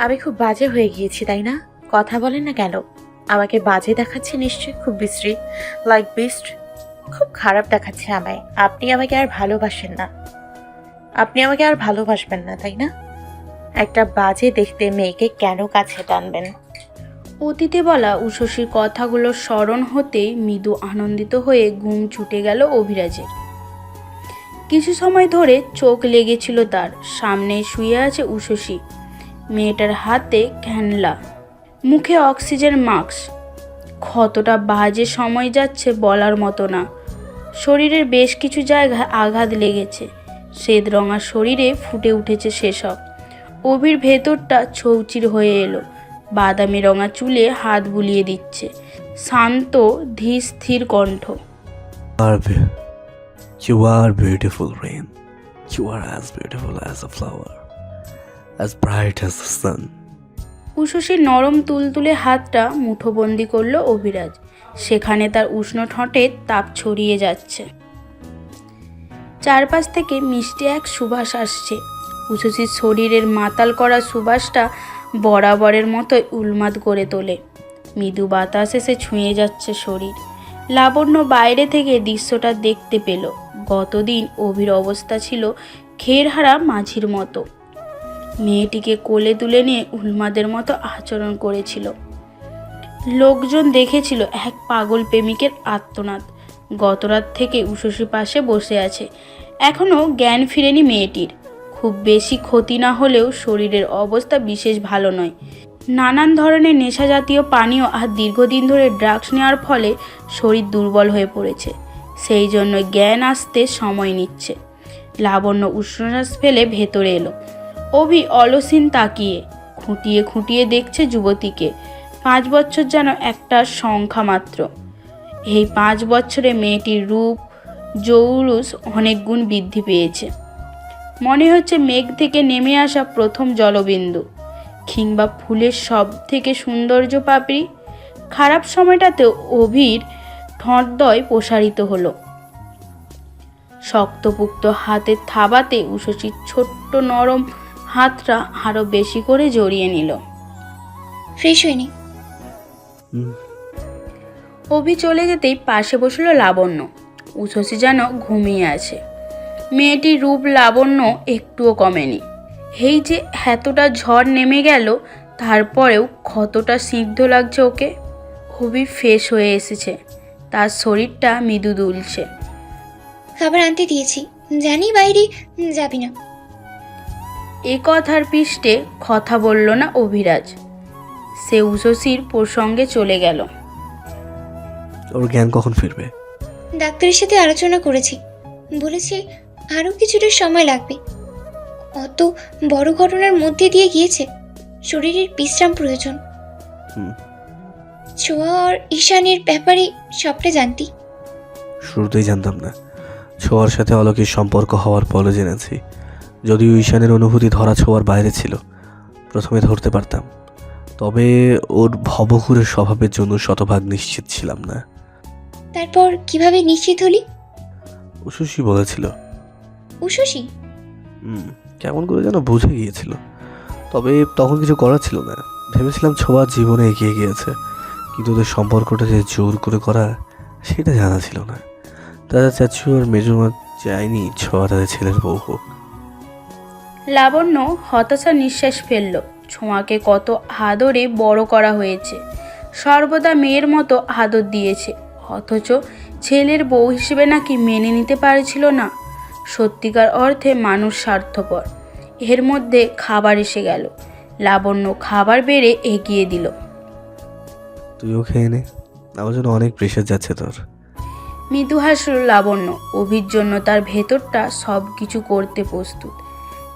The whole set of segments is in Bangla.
আমি খুব বাজে হয়ে গিয়েছি, তাই না? কথা বলেন না কেন? আমাকে বাজে দেখাচ্ছে নিশ্চয়ই খুব বিশ্রী। লাইক বিস্ট খুব খারাপ দেখাচ্ছে আমায়। আপনি আমাকে আর ভালোবাসেন না। আপনি আমাকে আর ভালোবাসবেন না, তাই না? একটা বাজে দেখতে মেয়েকে কেন কাছে টানবেন? অতীতে বলা উষসীর কথাগুলো স্মরণ হতেই মৃদু আনন্দিত হয়ে ঘুম ছুটে গেল অভিরাজের। কিছু সময় ধরে চোখ লেগেছিল তার। সামনে শুয়ে আছে উষসী মেয়েটার হাতে ক্যানলা মুখে অক্সিজেন মাস্ক। কতটা বাজে সময় যাচ্ছে বলার মতো না। শরীরের বেশ কিছু জায়গায় আঘাত লেগেছে। শ্বেত রঙা শরীরে ফুটে উঠেছে সেসব। অভির ভেতরটা ছৌচির হয়ে এলো। বাদামি রঙা চুলে হাত বুলিয়ে দিচ্ছে। শান্ত ধীর স্থির কণ্ঠ। you are beautiful, Rain. You are as beautiful as a flower, as bright as the sun. উষসীর নরম তুলতুলে হাতটা মুঠোবন্দি করল অভিরাজ। সেখানে তার উষ্ণ ঠোঁটে তাপ ছড়িয়ে যাচ্ছে। চারপাশ থেকে মিষ্টি এক সুবাস আসছে। উষসীর শরীরের মাতাল করা সুবাসটা বরাবরের মতোই উন্মাদ করে তোলে। মৃদু বাতাস এসে ছুঁয়ে যাচ্ছে শরীর। লাবণ্য বাইরে থেকে দৃশ্যটা দেখতে পেল। গতদিন অভির অবস্থা ছিল খেরহারা মাঝির মতো। মেয়েটিকে কোলে তুলে নিয়ে উন্মাদের মতো আচরণ করেছিল। লোকজন দেখেছিল এক পাগল প্রেমিকের আত্মনাদ। গতরাত থেকে উষসী পাশে বসে আছে। এখনও জ্ঞান ফিরেনি মেয়েটির। খুব বেশি ক্ষতি না হলেও শরীরের অবস্থা বিশেষ ভালো নয়। নানান ধরনের নেশা জাতীয় পানীয় আর দীর্ঘদিন ধরে ড্রাগস নেওয়ার ফলে শরীর দুর্বল হয়ে পড়েছে। সেই জন্য জ্ঞান আসতে সময় নিচ্ছে। লাবণ্য উষ্ণশ্বাস ফেলে ভেতরে এলো। অভি অলসীন তাকিয়ে খুঁটিয়ে খুঁটিয়ে দেখছে যুবতীকে। পাঁচ বছর যেন একটা সংখ্যা মাত্র। এই পাঁচ বছরে মেয়েটির রূপ, জৌলুস অনেক গুণ বৃদ্ধি পেয়েছে। মনে হচ্ছে মেঘ থেকে নেমে আসা প্রথম জলবিন্দু। কিংবা ফুলের সব থেকে সৌন্দর্য পাপড়ি। খারাপ সময়টাতে অভির ঠোঁটদয় প্রসারিত হলো। শক্তপুক্ত হাতের থাবাতে উষসীর ছোট্ট নরম হাতটা আরও বেশি করে জড়িয়ে নিল। ফ্রেশ হয়নি। অভি চলে যেতেই পাশে বসল লাবণ্য। উষসী যেন ঘুমিয়ে আছে। মেয়েটির রূপ লাবণ্য একটুও কমেনি। এই যে এতটা ঝড় নেমে গেল তারপরেও কতটা সিদ্ধ লাগছে ওকে। খুবই ফ্রেশ হয়ে এসেছে। তার শরীরটা মৃদু দুলছে। খাবার আনতে দিয়েছি। জানি বাইরে যাবি না। এ কথার পৃষ্ঠে কথা বলল না অভিরাজ। সে উষসীর প্রসঙ্গে চলে গেল। ওর জ্ঞান কখন ফিরবে? ডাক্তারের সাথে আলোচনা করেছি। বলেছে আরও কিছুটা সময় লাগবে। অত বড় ঘটনার মধ্যে দিয়ে গিয়েছে। শরীরের বিশ্রাম প্রয়োজন। হুম। ছোঁয়া আর ঈশানের ব্যাপারে সবটা জানতি। শুরুতেই জানতাম না। ছোঁয়ার সাথে অলৌকিক সম্পর্ক হওয়ার পরে জেনেছি। যদিও ঈশানের অনুভূতি ধরা ছোঁয়ার বাইরে ছিল প্রথমে ধরতে পারতাম। তবে ওর ভবঘুরের স্বভাবের জন্য শতভাগ নিশ্চিত ছিলাম না। তারপর কীভাবে নিশ্চিত হলি? উশুসি বলেছিল। উষসী হুম কেমন করে যেন বুঝে গিয়েছিল। তবে তখন কিছু করার ছিল না। ভেবেছিলাম ছোঁয়ার জীবনে এগিয়ে গিয়েছে কিন্তু ওদের সম্পর্কটা যে জোর করে করা সেটা জানা ছিল না। দাদা চাচু আর মেজমা চায়নি ছোঁয়া তাদের ছেলের বউ হোক। লাবণ্য হতাশা নিঃশ্বাস ফেলল। ছোঁয়াকে কত আদরে বড় করা হয়েছে। সর্বদা মেয়ের মতো আদর দিয়েছে। অথচ ছেলের বউ হিসেবে নাকি মেনে নিতে পারছিল না। সত্যিকার অর্থে মানুষ স্বার্থপর। এর মধ্যে খাবার এসে গেল। লাবণ্য খাবার বেড়ে এগিয়ে দিল। তুইও খেয়ে নে। আমার জন্য অনেক প্রেশার যাচ্ছে তোর। মৃদু হাসল লাবণ্য। অভির জন্য তার ভেতরটা সব কিছু করতে প্রস্তুত।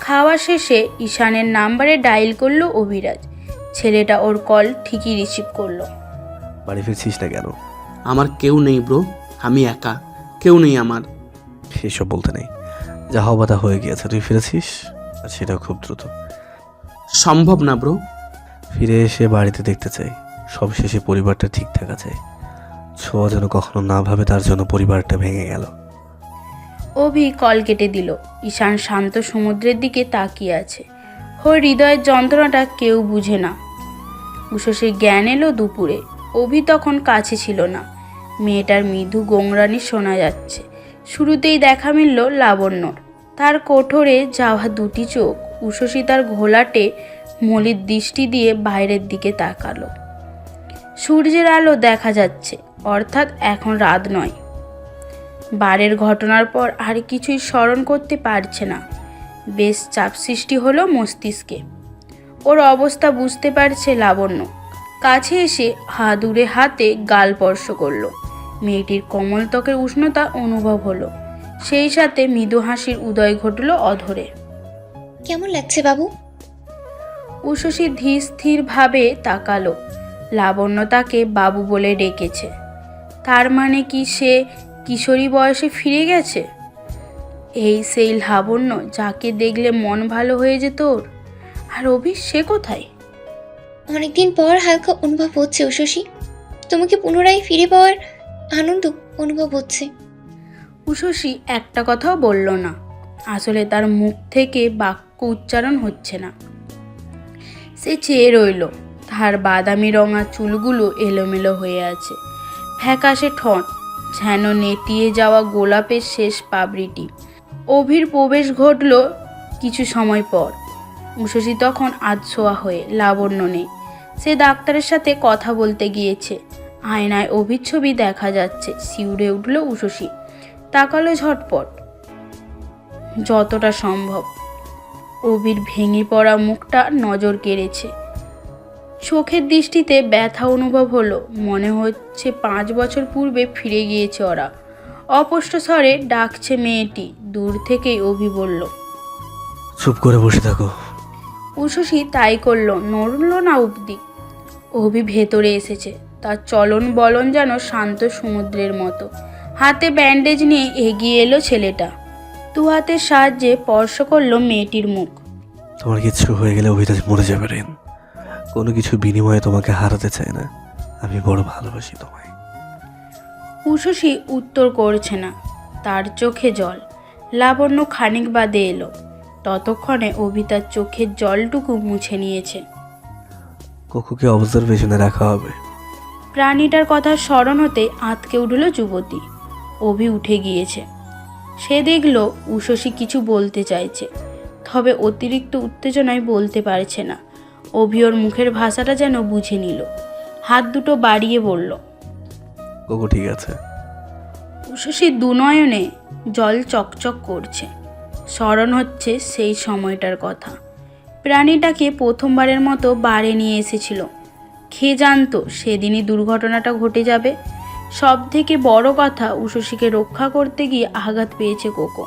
খাওয়া শেষে ঈশানের নাম্বারে ডায়াল করল অভিরাজ। ছেলেটা ওর কল ঠিকই রিসিভ করল। বাড়ি ফিরছিস না কেন? আমার কেউ নেই ব্রো আমি একা কেউ নেই আমার। সেসব বলতে নেই। যা হওয়া তা হয়ে গিয়েছে। তুই ফিরেছিস? আর সেটাও খুব দ্রুত। সম্ভব না ব্রো। ফিরে এসে বাড়িতে দেখতে চাই। সব শেষে পরিবারটা ঠিক থাকা চাই। ছোঁয়া যেন কখনো না ভাবে তার জন্য পরিবারটা ভেঙে গেল। অভি কল কেটে দিল। ঈশান শান্ত সমুদ্রের দিকে তাকিয়ে আছে। ওর হৃদয়ের যন্ত্রণাটা কেউ বুঝে না। উষসীর জ্ঞান এলো দুপুরে। অভি তখন কাছে ছিল না। মেয়েটার মৃদু গোংরানি শোনা যাচ্ছে। শুরুতেই দেখা মিলল লাবণ্যর। তার কোঠরে যাওয়া দুটি চোখ উষসী তার ঘোলাটে মলির দৃষ্টি দিয়ে বাইরের দিকে তাকালো। সূর্যের আলো দেখা যাচ্ছে। অর্থাৎ এখন রাত নয়। বারের ঘটনার পর আর কিছুই স্মরণ করতে পারছে না। বেশ চাপ সৃষ্টি হলো মস্তিষ্কে। ওর অবস্থা বুঝতে পারছে লাবণ্য। কাছে এসে হাদুরে হাতে গাল স্পর্শ করল। মেয়েটির কমল ত্বকের উষ্ণতা অনুভব হলো। সেই সাথে মৃদু হাসির উদয় ঘটল অধরে। কেমন লাগছে বাবু? উষসী ধীর স্থিরভাবে তাকালো। লাবণ্য তাকে বাবু বলে ডেকেছে। তার মানে কি সে কিশোরী বয়সে ফিরে গেছে? এই সেই লাবণ্য যাকে দেখলে মন ভালো হয়ে যেত ওর। আর অভি সে কোথায়? অনেকদিন পর হালকা অনুভব হচ্ছে উশসী তোমাকে পুনরায় ফিরে পাওয়ার আনন্দ অনুভব হচ্ছে। উষসী একটা কথাও বলল না। আসলে তার মুখ থেকে বাক্য উচ্চারণ হচ্ছে না। সে চেয়ে রইল। তার বাদামি রঙা চুলগুলো এলোমেলো হয়ে আছে। ফ্যাকাশে ঠন। যেন নেতিয়ে যাওয়া গোলাপের শেষ পাবড়িটি। অভির প্রবেশ ঘটল কিছু সময় পর। উষসী তখন আধশোয়া হয়ে লাবণ্য নেই। সে ডাক্তারের সাথে কথা বলতে গিয়েছে। আয়নায় অভির ছবি দেখা যাচ্ছে, শিউরে উঠল উষসী। তাকালো ঝটপট। যতটা সম্ভব। অভির ভেঙে পড়া মুখটা নজর কেড়েছে। চোখের দৃষ্টিতে ব্যথা অনুভব হলো। মনে হচ্ছে পাঁচ বছর পূর্বে ফিরে গিয়েছে ওরা। অপষ্ট স্বরে ডাকছে মেয়েটি দূর থেকেই অভি বলল চুপ করে বসে থাকো। উষসী তাই করল নড়ল না অবধি। অভি ভেতরে এসেছে তার চলন বলন যেন শান্ত সমুদ্রের মতো। হাতে ব্যান্ডেজ নিয়ে এগিয়ে এলো ছেলেটা। দু হাতের সাহায্যে স্পর্শ করল মেয়েটির মুখ। তোমার কিছু হয়ে গেলে অভিরাজ মরে যাবে রেন? কোনো কিছু বিনিময়ে তোমাকে হারাতে চাই না। আমি বড় ভালোবাসি তোমায়। উষসী উত্তর করছে না। তার চোখে জল। লাবণ্য খানিক বাদে এলো। ততক্ষণে অভি তার চোখের জলটুকু মুছে নিয়েছে। কোকুকে অবজারভেশনে রাখা হবে। প্রাণীটার কথা স্মরণ হতে আঁতকে উঠল যুবতী। অভি উঠে গিয়েছে। সে দেখল উষসী কিছু বলতে চাইছে। তবে অতিরিক্ত উত্তেজনায় বলতে পারছে না। অভি ওর মুখের ভাষাটা যেন বুঝে নিল। হাত দুটো বাড়িয়ে বলল কোকো ঠিক আছে। উষসীর দুনয়নে জল চকচক করছে। স্মরণ হচ্ছে সেই সময়টার কথা। প্রাণীটাকে প্রথমবারের মতো বাড়ে নিয়ে এসেছিল। খে জানতো সেদিনই দুর্ঘটনাটা ঘটে যাবে। সব থেকে বড় কথা উষসীকে রক্ষা করতে গিয়ে আঘাত পেয়েছে কোকো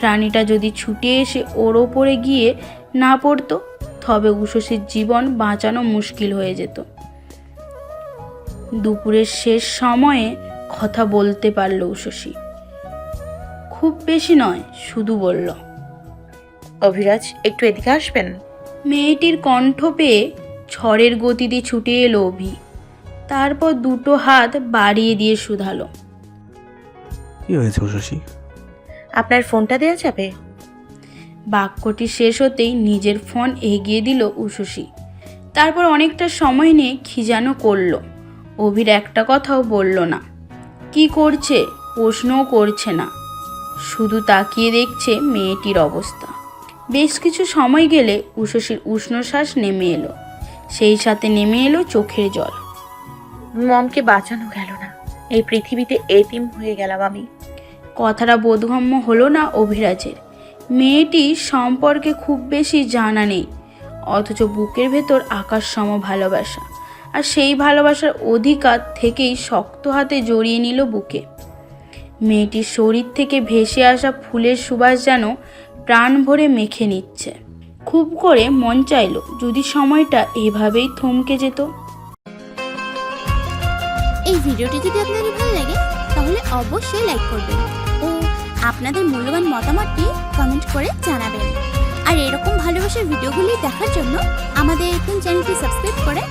প্রাণীটা যদি ছুটে এসে ওর ওপরে গিয়ে না পড়তো তবে উষসীর জীবন বাঁচানো মুশকিল হয়ে যেত। দুপুরের শেষ সময়ে কথা বলতে পারল উষসী খুব বেশি নয় শুধু বলল অভিরাজ একটু এদিকে আসবেন? মেয়েটির কণ্ঠ পেয়ে ঝড়ের গতিতে ছুটে এলো অভি। তারপর দুটো হাত বাড়িয়ে দিয়ে শুধালো। কি হয়েছে উশসী আপনার ফোনটা দেওয়া যাবে? বাক্যটি শেষ হতেই নিজের ফোন এগিয়ে দিল উষসী। তারপর অনেকটা সময় নিয়ে খিজানো করল। অভির একটা কথাও বলল না। কি করছে? প্রশ্নও করছে না। শুধু তাকিয়ে দেখছে মেয়েটির অবস্থা। বেশ কিছু সময় গেলে উষসীর উষ্ণশ্বাস নেমে এলো। সেই সাথে নেমে এলো চোখের জল। মমকে বাঁচানো গেল না। এই পৃথিবীতে এতিম হয়ে গেলাম আমি। কথাটা বোধগম্য হলো না অভিরাজের। মেয়েটি সম্পর্কে খুব বেশি জানা নেই, অথচ বুকের ভেতর আকাশ সম ভালোবাসা। আর সেই ভালোবাসার অধিকার থেকেই শক্ত হাতে জড়িয়ে নিল বুকে। মেয়েটির শরীর থেকে ভেসে আসা ফুলের সুবাস যেন প্রাণ ভরে মেখে নিচ্ছে। খুব করে মন চাইলো, যদি সময়টা এভাবেই থমকে যেত। এই ভিডিওটি যদি আপনাদের ভালো লাগে, তাহলে অবশ্যই লাইক করবেন। আপনাদের মূল্যবান মতামতটি কমেন্ট করে জানাবেন। আর এরকম ভালোবাসার ভিডিওগুলি দেখার জন্য আমাদের এখন চ্যানেলটি সাবস্ক্রাইব করে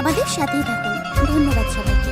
আমাদের সাথেই থাকুন। ধন্যবাদ সবাইকে।